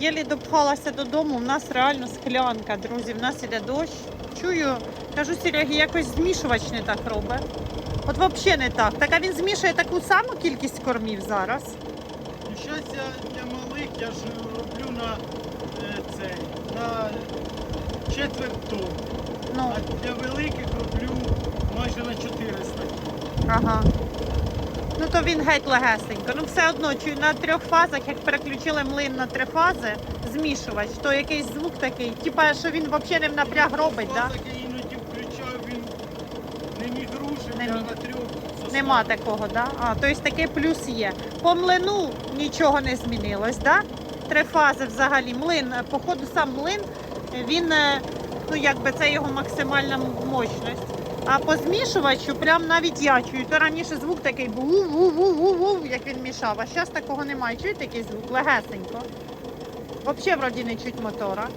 єлі допхалася додому. У нас реально склянка, друзі. В нас іде дощ. Чую, кажу Серегі, якось змішувач не так робить. От взагалі не так. Так а він змішує таку саму кількість кормів зараз. Ну, щастя для малих я ж роблю на е, цей, на четверть тонн. Ну, А для великих роблю майже на 400 ага. Ну то він геть легесенько. Ну все одно чую на трьох фазах, як переключили млин на три фази, змішувач, то якийсь звук такий, типа, що він взагалі не в напряг робить, так? Да? Я іноді включав, він не міг рушити, Не міг. на трьох заставив. Нема такого, да? А, тобто такий плюс є. По млину нічого не змінилось, да? Три фази взагалі. Млин, походу сам млин, він, е, ну якби це його максимальна мощність. А по змішувачу, прям навіть я чую. То раніше звук такий був як він мішав. А зараз такого немає. Чуєте який звук? Легесенько. Взагалі, вроді не чуть мотора.